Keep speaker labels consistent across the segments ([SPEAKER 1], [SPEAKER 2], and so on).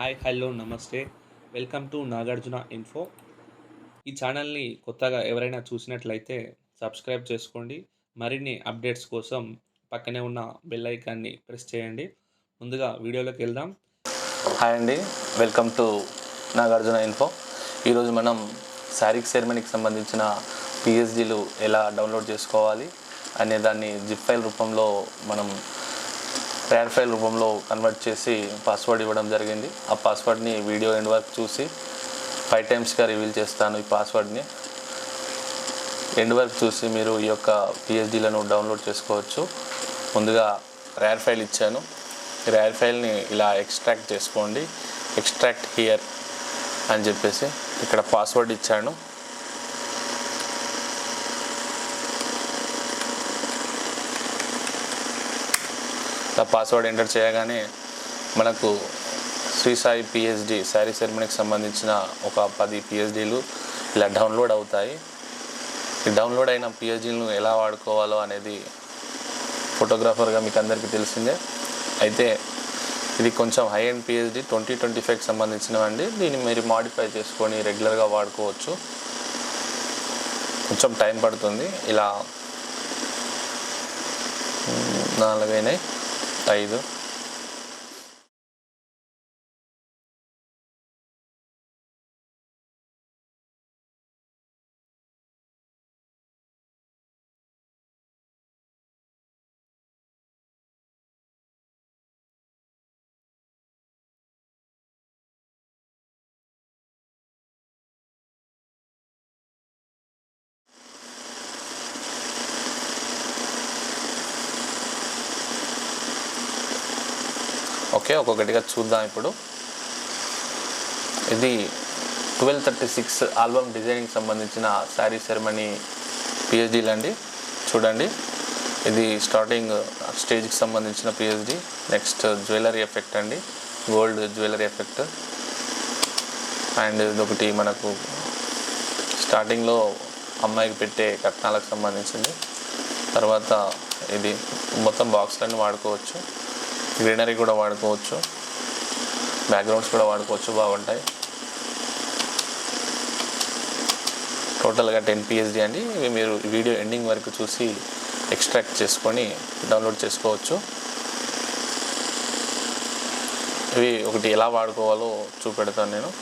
[SPEAKER 1] Hi hello నమస్తే. Welcome to Nagarjuna info. ఈ ఛానల్ని కొత్తగా ఎవరైనా చూసినట్లయితే సబ్స్క్రైబ్ చేసుకోండి. మరిన్ని అప్డేట్స్ కోసం పక్కనే ఉన్న బెల్ ఐకాన్ని ప్రెస్ చేయండి. ముందుగా వీడియోలోకి వెళ్దాం.
[SPEAKER 2] హాయ్ అండి. Welcome to Nagarjuna info. ఈరోజు మనం శారీక్ సెరమనీకి సంబంధించిన పిఎస్జీలు ఎలా డౌన్లోడ్ చేసుకోవాలి అనే దాన్ని జిప్ ఫైల్ రూపంలో మనం రేర్ ఫైల్ రూపంలో కన్వర్ట్ చేసి పాస్వర్డ్ ఇవ్వడం జరిగింది. ఆ పాస్వర్డ్ని వీడియో ఎండ్ వరకు చూసి ఫైవ్ టైమ్స్గా రివీల్ చేస్తాను ఈ పాస్వర్డ్ని ఎండ్ వరకు చూసి మీరు ఈ యొక్క పిహెచ్డీలను డౌన్లోడ్ చేసుకోవచ్చు. ముందుగా రేర్ ఫైల్ ఇచ్చాను. ఈ రేర్ ఫైల్ని ఇలా ఎక్స్ట్రాక్ట్ చేసుకోండి. ఎక్స్ట్రాక్ట్ హియర్ అని చెప్పేసి ఇక్కడ పాస్వర్డ్ ఇచ్చాను. ఆ పాస్వర్డ్ ఎంటర్ చేయగానే మనకు శ్రీ సాయి పిహెచ్డి శారీ సెరమనీకి సంబంధించిన ఒక పది పిహెచ్డీలు ఇలా డౌన్లోడ్ అవుతాయి. ఈ డౌన్లోడ్ అయిన పిహెచ్డీలను ఎలా వాడుకోవాలో అనేది ఫోటోగ్రాఫర్గా మీకు అందరికీ తెలిసిందే. అయితే ఇది కొంచెం high and PHD twenty twenty ఫైవ్కి సంబంధించినవండి. దీన్ని మీరు మాడిఫై చేసుకొని రెగ్యులర్గా వాడుకోవచ్చు. కొంచెం టైం పడుతుంది. ఇలా నాలుగైనాయి. saída ఓకే ఒక్కొక్కటిగా చూద్దాం ఇప్పుడు. ఇది twelve thirty six album designing సంబంధించిన శారీ సెరమనీ పిహెచ్డీలు అండి. చూడండి. ఇది స్టార్టింగ్ స్టేజ్కి సంబంధించిన పిహెచ్డి నెక్స్ట్ జ్యువెలరీ ఎఫెక్ట్ అండి. Gold jewellery effect. అండ్ ఇదొకటి మనకు స్టార్టింగ్లో అమ్మాయికి పెట్టే కట్నాలకు సంబంధించింది. తర్వాత ఇది మొత్తం బాక్స్లన్నీ వాడుకోవచ్చు. గ్రీనరీ కూడా వాడుకోవచ్చు. బ్యాక్గ్రౌండ్స్ కూడా వాడుకోవచ్చు. బాగుంటాయి. టోటల్గా టెన్ పిహెచ్డి అండి. ఇవి మీరు వీడియో ఎండింగ్ వరకు చూసి ఎక్స్ట్రాక్ట్ చేసుకొని డౌన్లోడ్ చేసుకోవచ్చు. ఇవి ఒకటి ఎలా వాడుకోవాలో చూపెడతాను నేను.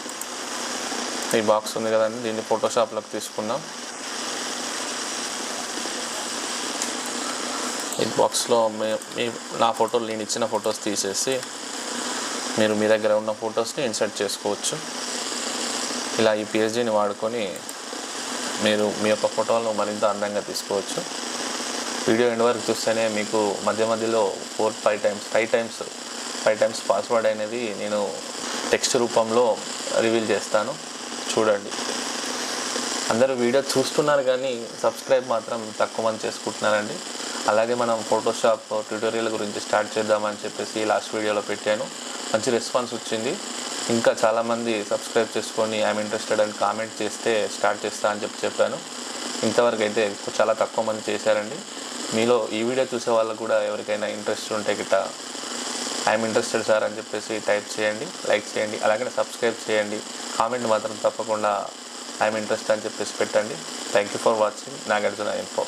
[SPEAKER 2] ఈ బాక్స్ ఉంది కదండి దీన్ని ఫోటోషాప్లోకి తీసుకుందాం. ఇన్బాక్స్లో మీ మీ నా ఫోటోలు నేను ఇచ్చిన ఫొటోస్ తీసేసి మీరు మీ దగ్గర ఉన్న ఫొటోస్ని ఇన్సర్ట్ చేసుకోవచ్చు. ఇలా ఈ పిహెచ్డీని వాడుకొని మీరు మీ యొక్క ఫోటోలను మరింత అందంగా తీసుకోవచ్చు. వీడియో ఎండ్ వరకు చూస్తేనే మీకు మధ్య మధ్యలో four five times five times five times password అనేది నేను టెక్స్ట్ రూపంలో రివీల్ చేస్తాను. చూడండి. అందరూ వీడియో చూస్తున్నారు కానీ సబ్స్క్రైబ్ మాత్రం తక్కువ మంది చేసుకుంటున్నారండి. అలాగే మనం ఫోటోషాప్ ట్యూటోరియల్ గురించి స్టార్ట్ చేద్దామని చెప్పేసి లాస్ట్ వీడియోలో పెట్టాను. మంచి రెస్పాన్స్ వచ్చింది. ఇంకా చాలామంది సబ్స్క్రైబ్ చేసుకొని ఐఎమ్ ఇంట్రెస్టెడ్ అని కామెంట్ చేస్తే స్టార్ట్ చేస్తా అని చెప్పి చెప్పాను. ఇంతవరకు అయితే చాలా తక్కువ మంది చేశారండి. మీలో ఈ వీడియో చూసే వాళ్ళకు కూడా ఎవరికైనా ఇంట్రెస్ట్ ఉంటే గిట్ట ఐఎమ్ ఇంట్రెస్టెడ్ సార్ అని చెప్పేసి టైప్ చేయండి లైక్ చేయండి అలాగే సబ్స్క్రైబ్ చేయండి. కామెంట్ మాత్రం తప్పకుండా ఐఎమ్ ఇంట్రెస్ట్ అని చెప్పేసి పెట్టండి. Thank you for watching Nagarjuna info